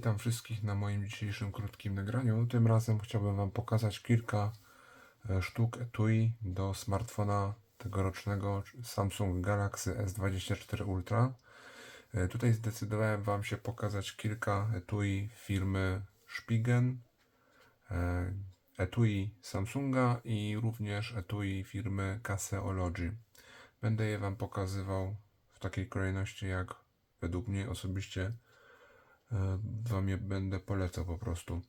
Witam wszystkich na moim dzisiejszym krótkim nagraniu. Tym razem chciałbym Wam pokazać kilka e, sztuk etui do smartfona tegorocznego Samsung Galaxy S24 Ultra. E, Tutaj zdecydowałem Wam się pokazać kilka etui firmy Spigen, e, etui Samsunga i również etui firmy Caseology. Będę je Wam pokazywał w takiej kolejności, jak według mnie osobiście Wam je będę polecał po prostu.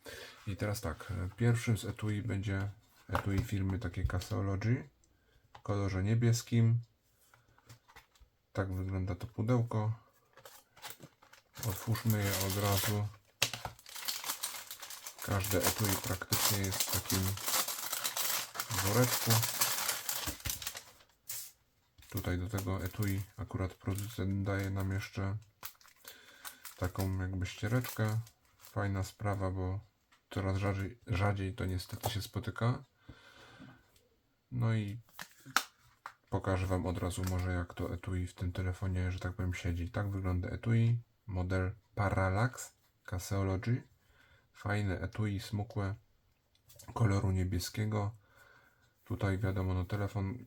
I teraz tak, e, pierwszym z etui będzie etui firmy takiej Caseology w kolorze niebieskim. Tak wygląda to pudełko. Otwórzmy je od razu. Każde etui praktycznie jest w takim woreczku. Tutaj do tego etui akurat producent daje nam jeszcze taką jakby ściereczkę. Fajna sprawa, bo coraz rzadziej, rzadziej to niestety się spotyka. No i pokażę Wam od razu może jak to etui w tym telefonie, że tak powiem, siedzi. Tak wygląda etui, model Parallax Caseology. Fajne etui, smukłe, koloru niebieskiego. Tutaj wiadomo, no telefon,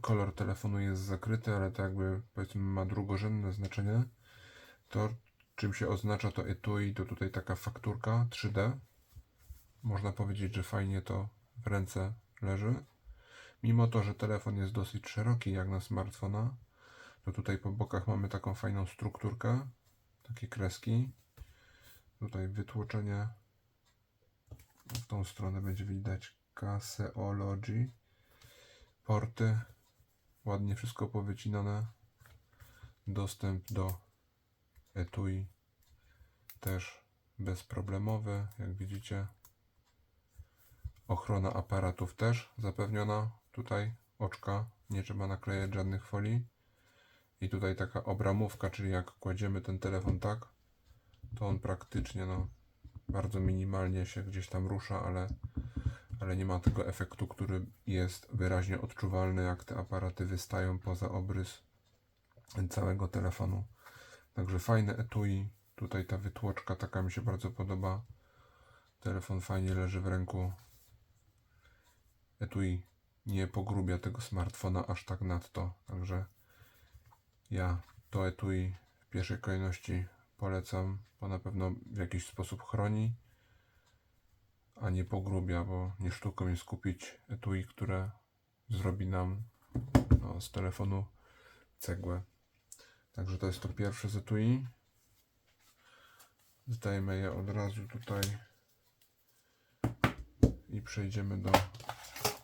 kolor telefonu jest zakryty, ale to jakby powiedzmy ma drugorzędne znaczenie. To czym się oznacza to etui, to tutaj taka fakturka 3D. Można powiedzieć, że fajnie to w ręce leży. Mimo to, że telefon jest dosyć szeroki jak na smartfona, to tutaj po bokach mamy taką fajną strukturkę, takie kreski. Tutaj wytłoczenie. W tą stronę będzie widać Caseology. Porty. Ładnie wszystko powycinane. Dostęp do etui też bezproblemowy, jak widzicie. Ochrona aparatów też zapewniona. Tutaj oczka, nie trzeba naklejać żadnych folii. I tutaj taka obramówka, czyli jak kładziemy ten telefon tak, to on praktycznie no, bardzo minimalnie się gdzieś tam rusza, ale, ale nie ma tego efektu, który jest wyraźnie odczuwalny, jak te aparaty wystają poza obrys całego telefonu. Także fajne etui. Tutaj ta wytłoczka taka mi się bardzo podoba. Telefon fajnie leży w ręku. Etui nie pogrubia tego smartfona aż tak nadto. Także ja to etui w pierwszej kolejności polecam, bo na pewno w jakiś sposób chroni, a nie pogrubia, bo nie sztuką jest kupić etui, które zrobi nam no, z telefonu cegłę. Także to jest to pierwsze z etui. Zdajemy je od razu tutaj i przejdziemy do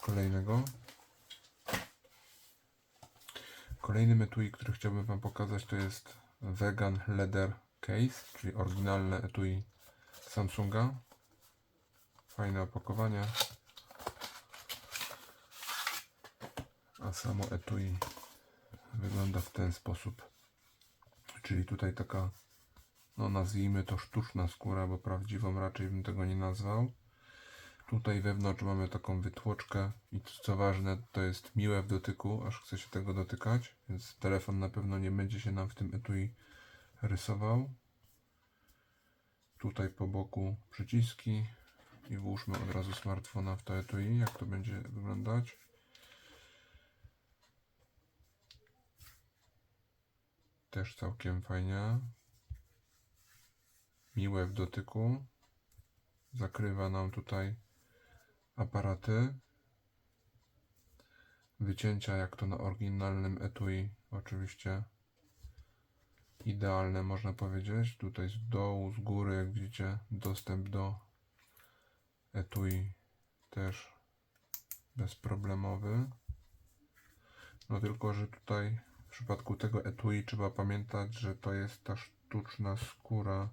kolejnego. Kolejnym etui, który chciałbym Wam pokazać, to jest Vegan Leather Case, czyli oryginalne etui Samsunga. Fajne opakowanie. A samo etui wygląda w ten sposób. Czyli tutaj taka, no nazwijmy to sztuczna skóra, bo prawdziwą raczej bym tego nie nazwał. Tutaj wewnątrz mamy taką wytłoczkę i co ważne, to jest miłe w dotyku, aż chce się tego dotykać, więc telefon na pewno nie będzie się nam w tym etui rysował. Tutaj po boku przyciski i włóżmy od razu smartfona w to etui, jak to będzie wyglądać. Też całkiem fajnie. Miłe w dotyku. Zakrywa nam tutaj aparaty. Wycięcia jak to na oryginalnym etui oczywiście idealne można powiedzieć. Tutaj z dołu, z góry jak widzicie dostęp do etui też bezproblemowy. No tylko, że tutaj w przypadku tego etui trzeba pamiętać, że to jest ta sztuczna skóra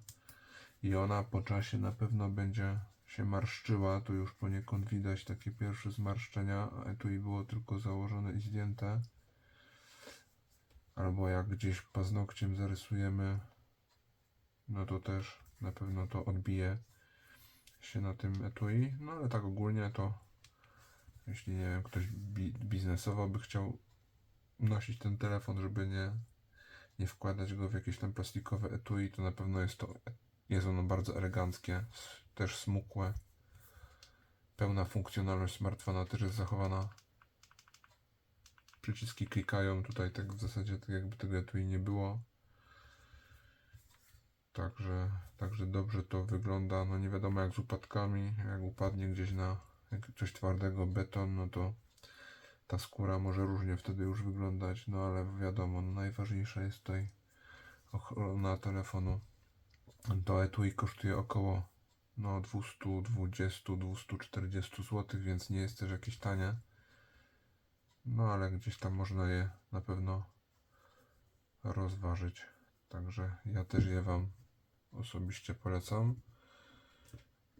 i ona po czasie na pewno będzie się marszczyła. Tu już poniekąd widać takie pierwsze zmarszczenia, a etui było tylko założone i zdjęte. Albo jak gdzieś paznokciem zarysujemy, no to też na pewno to odbije się na tym etui. No ale tak ogólnie to jeśli nie wiem, ktoś bi biznesowo by chciał nosić ten telefon, żeby nie, nie wkładać go w jakieś tam plastikowe etui, to na pewno jest to Jest ono bardzo eleganckie, też smukłe. Pełna funkcjonalność smartfona też jest zachowana. Przyciski klikają tutaj tak w zasadzie tak jakby tego etui nie było. Także, także dobrze to wygląda. No nie wiadomo jak z upadkami. Jak upadnie gdzieś na jak coś twardego, beton, no to ta skóra może różnie wtedy już wyglądać. No ale wiadomo, no najważniejsza jest tutaj ochrona telefonu. To etui kosztuje około no 220-240 zł, więc nie jest też jakieś tanie. No ale gdzieś tam można je na pewno rozważyć. Także ja też je Wam osobiście polecam.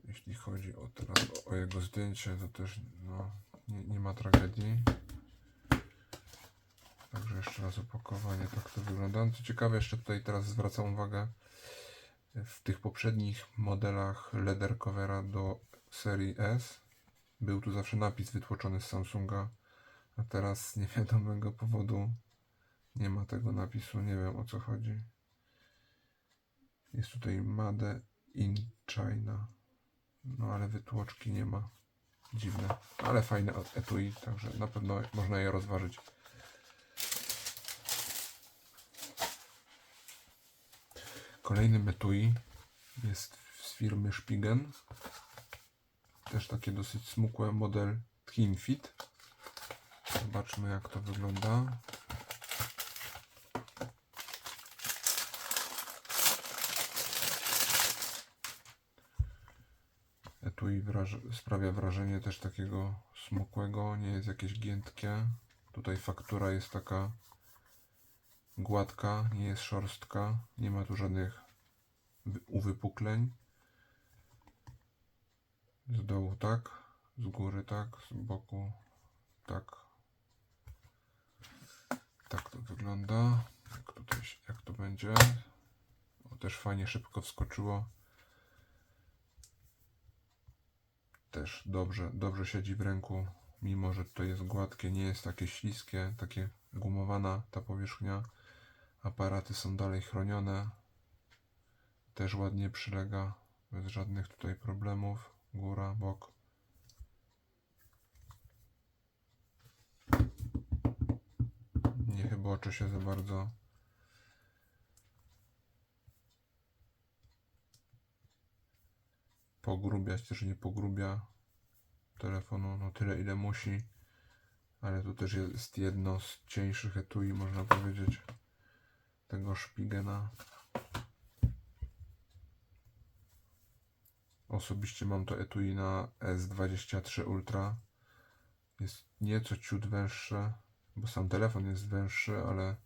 Jeśli chodzi o teraz o jego zdjęcie, to też no, nie, nie ma tragedii. Także jeszcze raz opakowanie, tak to wygląda. No, Co ciekawe, jeszcze tutaj teraz zwracam uwagę, w tych poprzednich modelach leather covera do serii S był tu zawsze napis wytłoczony z Samsunga, a teraz z niewiadomego powodu nie ma tego napisu, nie wiem o co chodzi. Jest tutaj Made in China, no ale wytłoczki nie ma. Dziwne, ale fajne etui, także na pewno można je rozważyć. Kolejnym etui jest z firmy Spigen. Też takie dosyć smukłe model Thin Fit. Zobaczmy jak to wygląda. Etui wraż sprawia wrażenie też takiego smukłego, nie jest jakieś giętkie. Tutaj faktura jest taka gładka, nie jest szorstka, nie ma tu żadnych wy- uwypukleń. Z dołu tak, z góry tak, z boku tak. Tak to wygląda. Jak, tutaj, jak to będzie? O, też fajnie szybko wskoczyło. Też dobrze, dobrze siedzi w ręku, mimo że to jest gładkie, nie jest takie śliskie, takie gumowana ta powierzchnia. Aparaty są dalej chronione. Też ładnie przylega, bez żadnych tutaj problemów. Góra, bok. Nie chyboczy się za bardzo. Pogrubiać też nie pogrubia telefonu, no tyle ile musi. Ale tu też jest jedno z cieńszych etui, można powiedzieć tego Spigena. Osobiście mam to etui na S23 Ultra. Jest nieco ciut węższe, bo sam telefon jest węższy, ale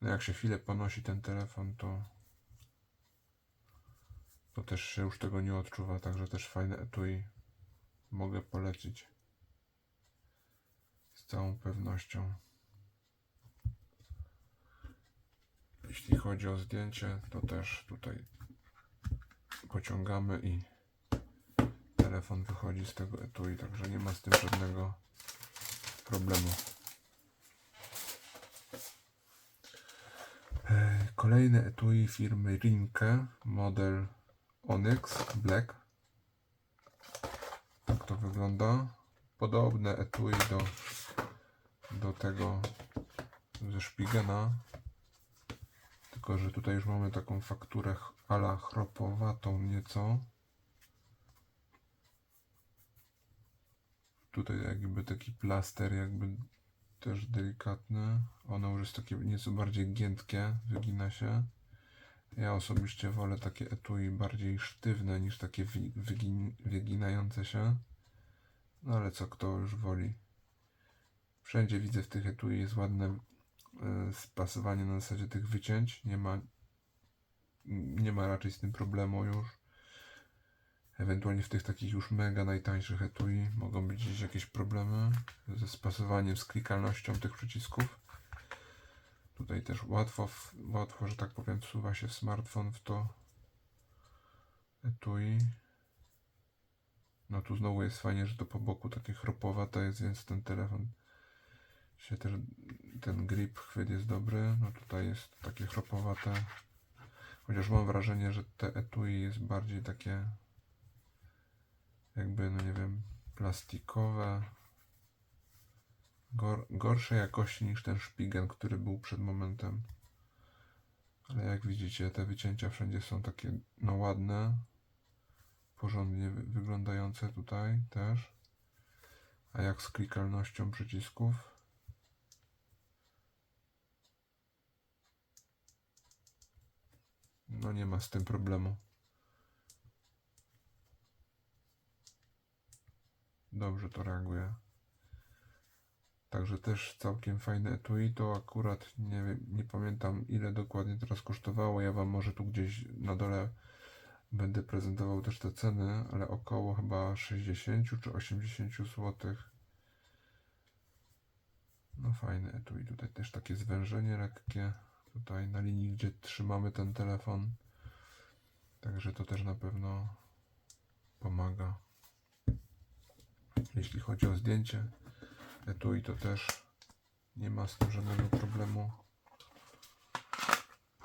no jak się chwilę ponosi ten telefon, to to też się już tego nie odczuwa, także też fajne etui mogę polecić z całą pewnością. Jeśli chodzi o zdjęcie, to też tutaj pociągamy i telefon wychodzi z tego etui, także nie ma z tym żadnego problemu. Kolejne etui firmy Rinke, model Onyx Black. Tak to wygląda. Podobne etui do, do tego ze Spigena. Tylko, że tutaj już mamy taką fakturę ala chropowatą nieco. Tutaj jakby taki plaster jakby też delikatny. Ono już jest takie nieco bardziej giętkie, wygina się. Ja osobiście wolę takie etui bardziej sztywne niż takie wygin- wyginające się. No ale co kto już woli. Wszędzie widzę w tych etui jest ładne e, spasowanie na zasadzie tych wycięć. Nie ma, nie ma raczej z tym problemu już. Ewentualnie w tych takich już mega najtańszych etui mogą być jakieś problemy ze spasowaniem, z klikalnością tych przycisków. Tutaj też łatwo, łatwo, że tak powiem, wsuwa się smartfon w to etui. No tu znowu jest fajnie, że to po boku takie chropowate jest, więc ten telefon się też, ten grip, chwyt jest dobry. No tutaj jest takie chropowate. Chociaż mam wrażenie, że te etui jest bardziej takie jakby, no nie wiem, plastikowe. Gor, gorszej jakości niż ten szpigen, który był przed momentem. Ale jak widzicie, te wycięcia wszędzie są takie, no ładne. Porządnie wy- wyglądające tutaj też. A jak z klikalnością przycisków? No nie ma z tym problemu. Dobrze to reaguje. Także też całkiem fajne etui. To akurat nie nie pamiętam ile dokładnie teraz kosztowało. Ja wam może tu gdzieś na dole będę prezentował też te ceny, ale około chyba 60 czy 80 zł. No fajne etui. Tutaj też takie zwężenie lekkie. Tutaj na linii, gdzie trzymamy ten telefon. Także to też na pewno pomaga. Jeśli chodzi o zdjęcie etui, to też nie ma z tym żadnego problemu.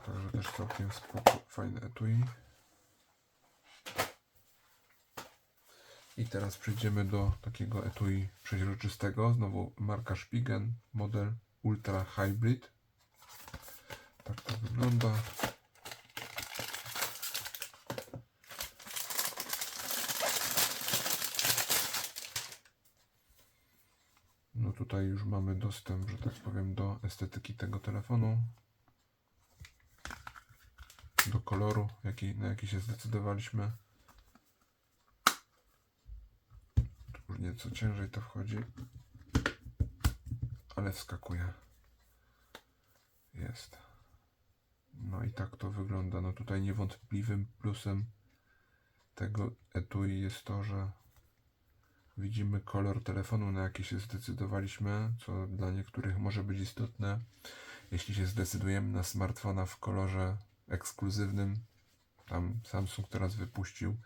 Także też całkiem spoko, fajne etui. I teraz przejdziemy do takiego etui przeźroczystego. Znowu marka Spigen, model Ultra Hybrid. Tak to wygląda. No tutaj już mamy dostęp, że tak powiem, do estetyki tego telefonu. Do koloru, jaki, na jaki się zdecydowaliśmy. Tu już nieco ciężej to wchodzi. Ale wskakuje. Jest. No i tak to wygląda. No tutaj niewątpliwym plusem tego etui jest to, że widzimy kolor telefonu, na jaki się zdecydowaliśmy, co dla niektórych może być istotne. Jeśli się zdecydujemy na smartfona w kolorze ekskluzywnym, tam Samsung teraz wypuścił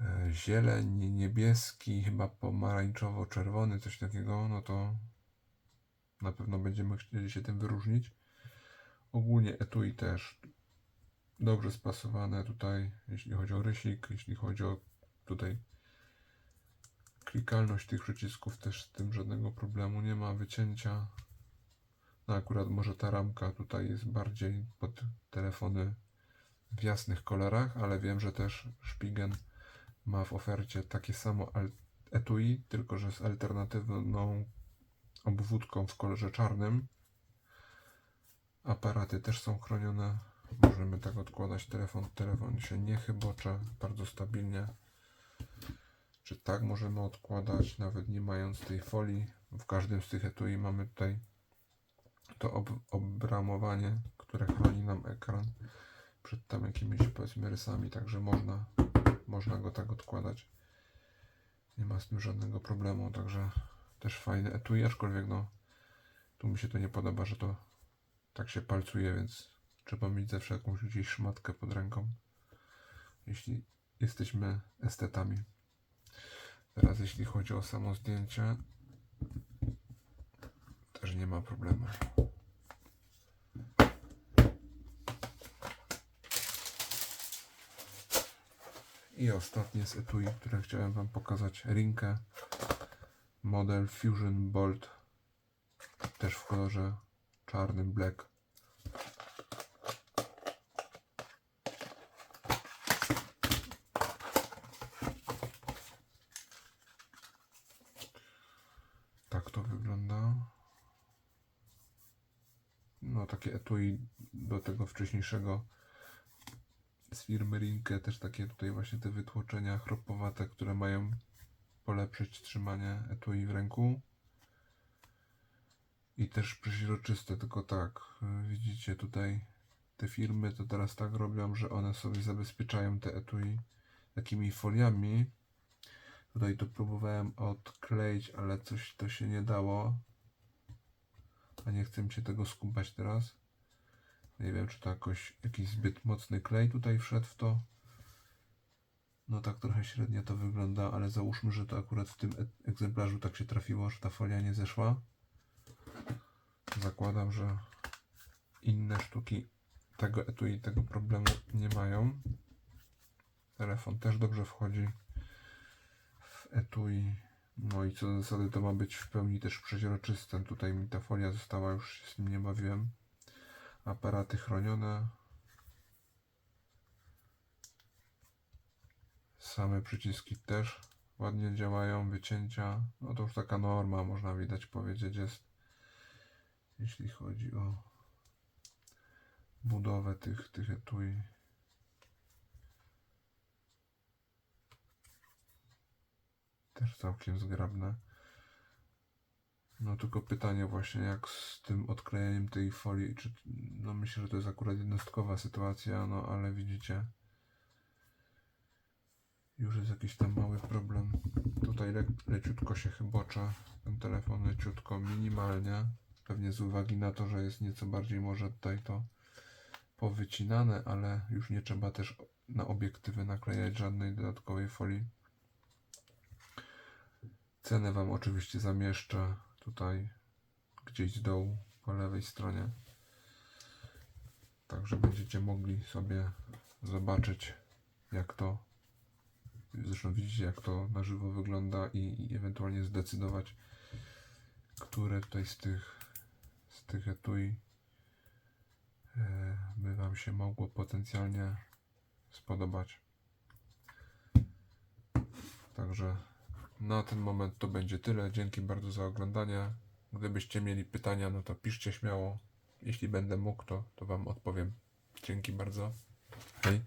e, zieleń, niebieski, chyba pomarańczowo-czerwony, coś takiego, no to na pewno będziemy chcieli się tym wyróżnić. Ogólnie etui też dobrze spasowane tutaj, jeśli chodzi o rysik, jeśli chodzi o tutaj klikalność tych przycisków też z tym żadnego problemu nie ma wycięcia. No akurat może ta ramka tutaj jest bardziej pod telefony w jasnych kolorach, ale wiem, że też Spigen ma w ofercie takie samo etui, tylko że z alternatywną obwódką w kolorze czarnym. Aparaty też są chronione. Możemy tak odkładać telefon. Telefon się nie chybocze bardzo stabilnie. Czy tak możemy odkładać, nawet nie mając tej folii. W każdym z tych etui mamy tutaj to ob obramowanie, które chroni nam ekran przed tam jakimiś powiedzmy rysami, także można, można go tak odkładać. Nie ma z tym żadnego problemu, także też fajne etui, aczkolwiek no tu mi się to nie podoba, że to tak się palcuje, więc trzeba mieć zawsze jakąś gdzieś szmatkę pod ręką, jeśli jesteśmy estetami. Teraz jeśli chodzi o samo zdjęcie, też nie ma problemu. I ostatnie z etui, które chciałem Wam pokazać, Rinkę model Fusion Bolt też w kolorze czarnym black. Tak to wygląda. Takie etui do tego wcześniejszego z firmy Rinke, też takie tutaj właśnie te wytłoczenia chropowate, które mają polepszyć trzymanie etui w ręku. I też przeźroczyste, tylko tak, widzicie tutaj te firmy to teraz tak robią, że one sobie zabezpieczają te etui takimi foliami. Tutaj to próbowałem odkleić, ale coś to się nie dało. A nie chcę mi się tego skubać teraz. Nie wiem, czy to jakoś jakiś zbyt mocny klej tutaj wszedł w to. No tak trochę średnio to wygląda, ale załóżmy, że to akurat w tym e- egzemplarzu tak się trafiło, że ta folia nie zeszła. Zakładam, że inne sztuki tego etui tego problemu nie mają. Telefon też dobrze wchodzi w etui. No i co do zasady to ma być w pełni też przeźroczyste. Tutaj mi ta folia została, już się z nim nie bawiłem. Aparaty chronione. Same przyciski też ładnie działają, wycięcia. No to już taka norma, można widać powiedzieć jest. Jeśli chodzi o budowę tych, tych etui. Też całkiem zgrabne. No tylko pytanie właśnie jak z tym odklejeniem tej folii, czy no myślę, że to jest akurat jednostkowa sytuacja, no ale widzicie już jest jakiś tam mały problem. Tutaj le leciutko się chybocze ten telefon, leciutko, minimalnie. Pewnie z uwagi na to, że jest nieco bardziej może tutaj to powycinane, ale już nie trzeba też na obiektywy naklejać żadnej dodatkowej folii. Cenę Wam oczywiście zamieszczę tutaj gdzieś z dołu po lewej stronie. Także będziecie mogli sobie zobaczyć jak to Zresztą widzicie jak to na żywo wygląda i, i ewentualnie zdecydować, które tutaj z tych z tych etui e, by Wam się mogło potencjalnie spodobać. Także na ten moment to będzie tyle. Dzięki bardzo za oglądanie. Gdybyście mieli pytania, no to piszcie śmiało. Jeśli będę mógł, to, to Wam odpowiem. Dzięki bardzo. Hej.